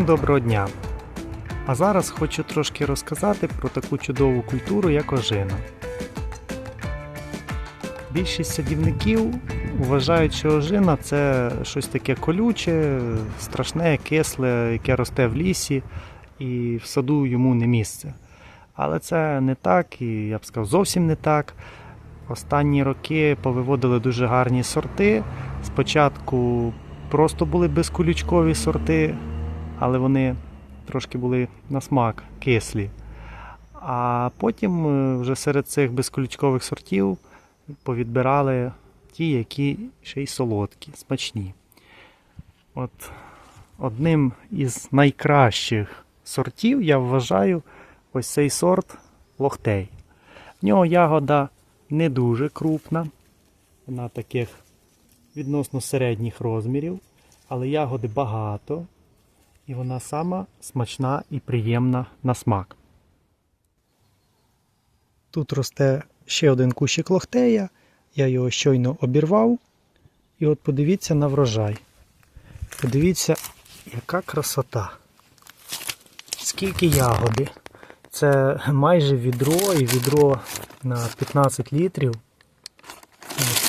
доброго дня! А зараз хочу трошки розказати про таку чудову культуру, як ожина. Більшість садівників вважають, що ожина це щось таке колюче, страшне, кисле, яке росте в лісі, і в саду йому не місце. Але це не так, і я б сказав, зовсім не так. Останні роки повиводили дуже гарні сорти. Спочатку просто були безколючкові сорти, але вони трошки були на смак кислі. А потім е, вже серед цих безколючкових сортів повідбирали ті, які ще й солодкі, смачні. От одним із найкращих сортів я вважаю ось цей сорт лохтей. В нього ягода не дуже крупна, вона таких відносно середніх розмірів, але ягоди багато, і вона сама смачна і приємна на смак. Тут росте ще один кущик лохтея, я його щойно обірвав. І от подивіться на врожай. Подивіться, яка красота. Скільки ягоди. Це майже відро і відро на 15 літрів.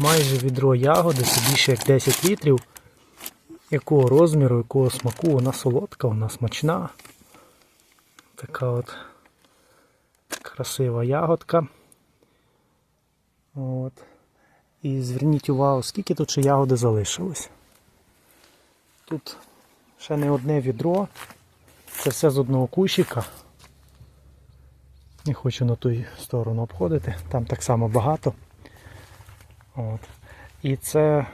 Майже відро ягоди, це більше як 10 літрів. Якого розміру, якого смаку, вона солодка, вона смачна. Така от красива ягодка. От. І зверніть увагу, скільки тут ще ягоди залишилось. Тут ще не одне відро. Це все з одного кущика. Не хочу на ту сторону обходити, там так само багато. От. І це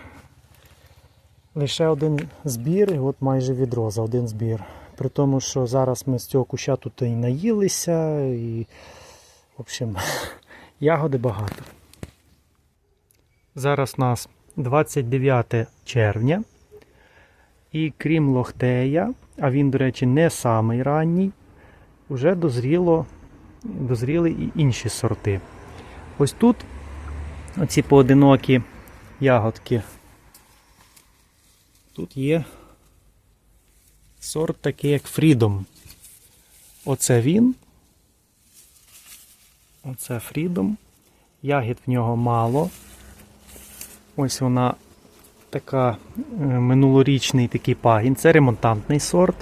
лише один збір, і от майже відро за один збір. При тому, що зараз ми з цього куща тут і наїлися, і в общем, ягоди багато. Зараз у нас 29 червня. І крім лохтея, а він, до речі, не самий ранній, вже дозріло, дозріли і інші сорти. Ось тут оці поодинокі ягодки. Тут є сорт такий, як Freedom. Оце він. Оце Freedom. Ягід в нього мало. Ось вона така е, минулорічний такий пагін. Це ремонтантний сорт.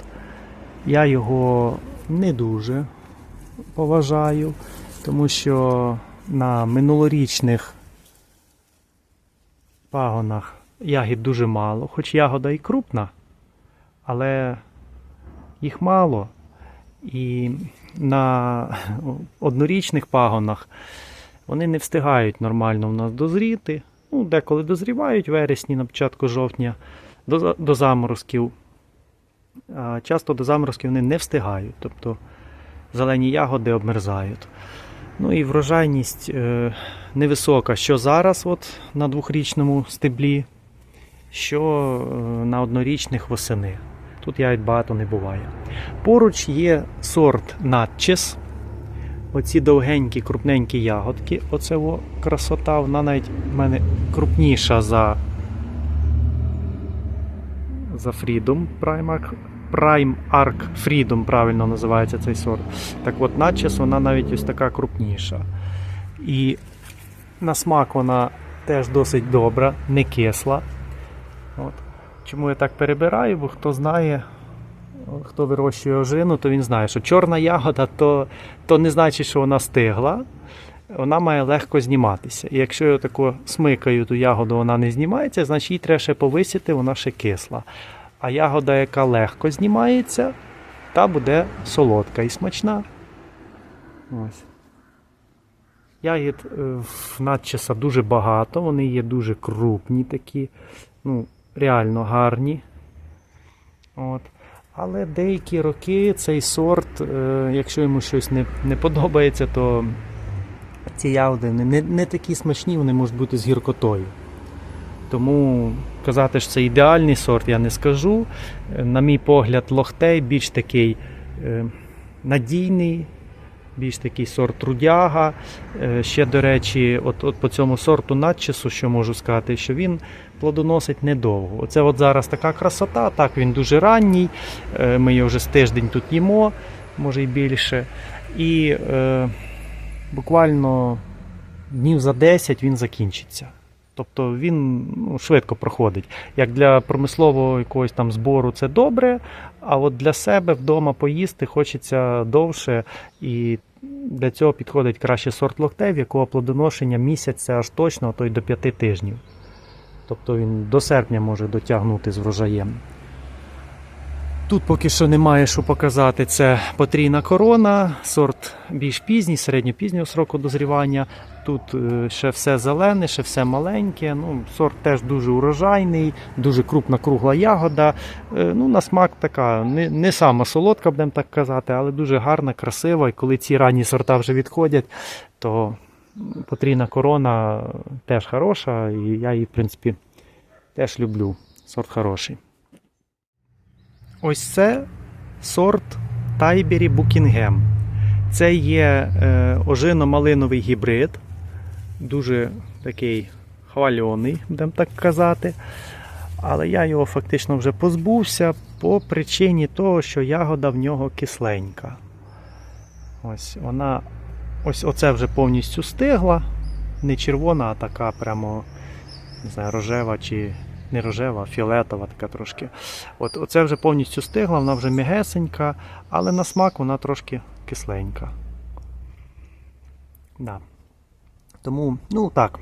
Я його не дуже поважаю, тому що на минулорічних пагонах ягід дуже мало, хоч ягода і крупна, але їх мало. І на однорічних пагонах вони не встигають нормально в нас дозріти. Ну, Деколи дозрівають в вересні, на початку жовтня, до, до заморозків. А часто до заморозків вони не встигають, тобто зелені ягоди обмерзають. Ну і врожайність е, невисока, що зараз от на двохрічному стеблі, що е, на однорічних восени. Тут ягід багато не буває. Поруч є сорт Натчес. Оці довгенькі, крупненькі ягодки. Оце о, красота, вона навіть в мене крупніша за за Freedom Prime, Prime Arc Freedom, правильно називається цей сорт. Так от, Натчес вона навіть ось така крупніша. І на смак вона теж досить добра, не кисла. От. Чому я так перебираю? Бо хто знає, хто вирощує ожину, то він знає, що чорна ягода то, то не значить, що вона стигла. Вона має легко зніматися. І якщо я тако смикаю ту ягоду, вона не знімається, значить її треба ще повисіти, вона ще кисла. А ягода, яка легко знімається, та буде солодка і смачна. Ось. Ягід е, в надчаса дуже багато, вони є дуже крупні такі, ну, реально гарні. От. Але деякі роки цей сорт, е, якщо йому щось не не подобається, то ці ягоди не, не такі смачні, вони можуть бути з гіркотою. Тому казати, що це ідеальний сорт, я не скажу. Е, На мій погляд, лохтей більш такий е, надійний, більш такий сорт трудяга. Е, Ще, до речі, от, от по цьому сорту надчасу, що можу сказати, що він плодоносить недовго. Оце от зараз така красота, так він дуже ранній. Е, Ми його вже з тиждень тут їмо, може і більше. І е, буквально днів за 10 він закінчиться. Тобто він ну, швидко проходить. Як для промислового якогось там збору це добре, а от для себе вдома поїсти хочеться довше, і для цього підходить краще сорт локтей, в якого плодоношення місяця аж точно, а то й до п'яти тижнів. Тобто він до серпня може дотягнути з врожаєм. Тут поки що немає що показати. Це потрійна корона, сорт більш пізній, середньопізнього сроку дозрівання. Тут е, ще все зелене, ще все маленьке. Ну, сорт теж дуже урожайний, дуже крупна кругла ягода. Е, Ну, на смак така, не, не сама солодка, будемо так казати, але дуже гарна, красива. І коли ці ранні сорта вже відходять, то потрійна корона теж хороша, і я її, в принципі, теж люблю. Сорт хороший. Ось це сорт Тайбері Букінгем. Це є е, ожино-малиновий гібрид, дуже такий хвальоний, будемо так казати. Але я його фактично вже позбувся по причині того, що ягода в нього кисленька. Ось вона ось оце вже повністю стигла. Не червона, а така прямо не знаю, рожева чи не рожева, а фіолетова така трошки. От, оце вже повністю стигла, вона вже м'ягесенька, але на смак вона трошки кисленька. Да. Тому, ну так,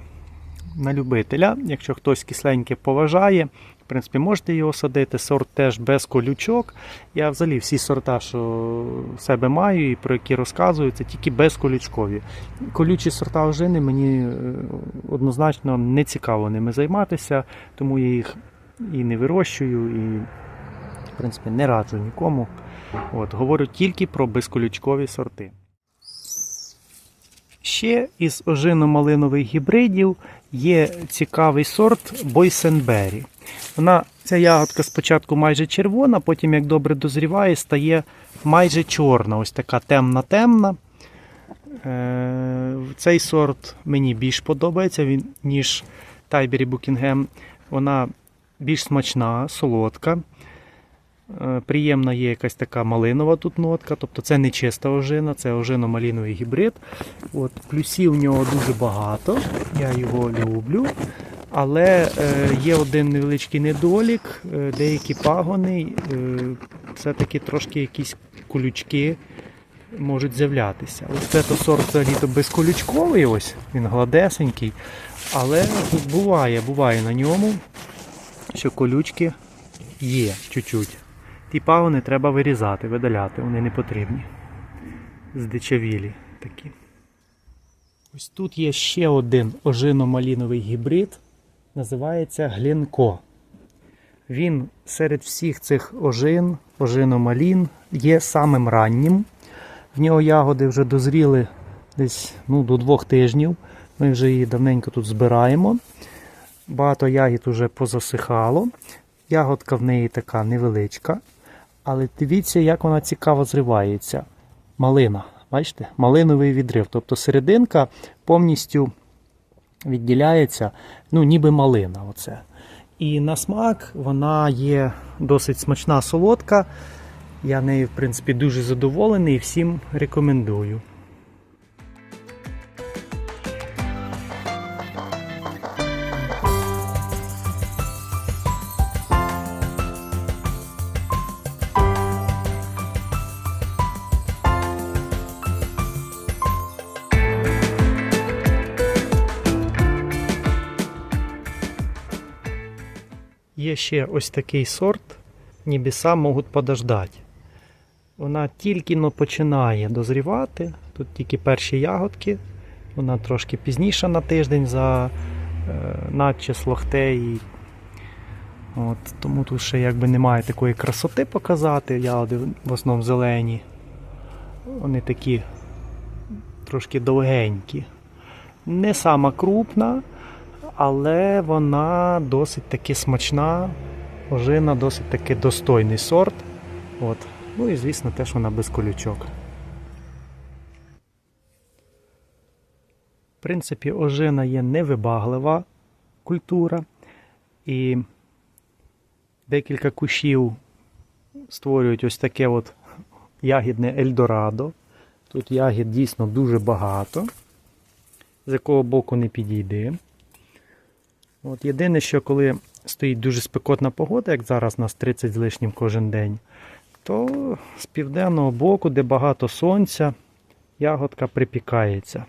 на любителя, якщо хтось кисленьке поважає, в принципі, можете його садити. Сорт теж без колючок. Я взагалі всі сорта, що в себе маю і про які розказую, це тільки безколючкові. Колючі сорта ожини мені е, однозначно не цікаво ними займатися, тому я їх і не вирощую, і в принципі не раджу нікому. От, говорю тільки про безколючкові сорти. Ще із ожино-малинових гібридів є цікавий сорт Бойсенбері. Вона, ця ягодка спочатку майже червона, потім, як добре дозріває, стає майже чорна, ось така темна-темна. Е, Цей сорт мені більш подобається, ніж Тайбері Букінгем. Вона більш смачна, солодка. Е, Приємна є якась така малинова тут нотка, тобто це не чиста ожина, це ожино-малиновий гібрид. От, плюсів в нього дуже багато, я його люблю. Але е, є один невеличкий недолік, е, деякі пагони, е, все-таки трошки якісь колючки можуть з'являтися. Ось це то сорт взагалі-то безколючковий, ось, він гладесенький. Але тут буває, буває на ньому, що колючки є чуть-чуть. Ті пагони треба вирізати, видаляти, вони не потрібні. Здичавілі такі. Ось тут є ще один ожино-маліновий гібрид, називається Глінко. Він серед всіх цих ожин, ожино-малін, є самим раннім. В нього ягоди вже дозріли десь ну, до двох тижнів. Ми вже її давненько тут збираємо. Багато ягід вже позасихало. Ягодка в неї така невеличка. Але дивіться, як вона цікаво зривається. Малина. Бачите? Малиновий відрив. Тобто серединка повністю відділяється, ну, ніби малина. Оце. І на смак вона є досить смачна, солодка. Я нею, в принципі, дуже задоволений і всім рекомендую. Є ще ось такий сорт, небеса можуть подождати. Вона тільки починає дозрівати. Тут тільки перші ягодки. Вона трошки пізніша на тиждень за е, надчис лохтей. От, тому тут ще якби немає такої красоти показати. Ягоди в основному зелені. Вони такі трошки довгенькі. Не сама крупна, але вона досить таки смачна, ожина, досить таки достойний сорт. От. Ну і звісно теж вона без колючок. В принципі, ожина є невибаглива культура, і декілька кущів створюють ось таке от ягідне Ельдорадо. Тут ягід дійсно дуже багато, з якого боку не підійди. От єдине, що коли стоїть дуже спекотна погода, як зараз у нас 30 з лишнім кожен день, то з південного боку, де багато сонця, ягодка припікається.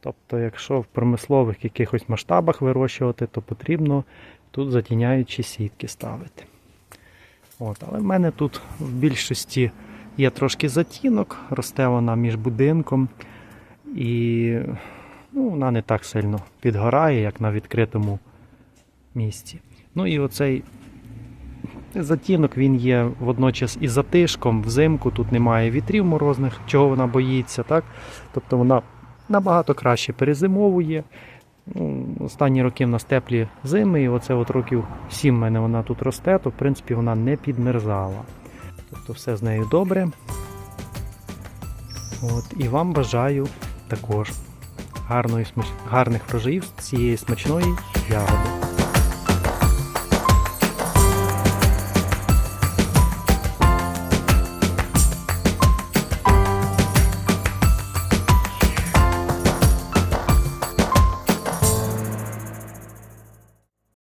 Тобто, якщо в промислових якихось масштабах вирощувати, то потрібно тут затіняючі сітки ставити. От, але в мене тут в більшості є трошки затінок, росте вона між будинком і ну, вона не так сильно підгорає, як на відкритому місці. Ну і оцей затінок він є водночас і затишком. Взимку тут немає вітрів морозних, чого вона боїться. так? Тобто вона набагато краще перезимовує. Ну, останні роки в нас теплі зими, і оце от років 7 в мене вона тут росте, то в принципі вона не підмерзала. Тобто все з нею добре. От, і вам бажаю також гарної, гарних врожаїв з цієї смачної ягоди.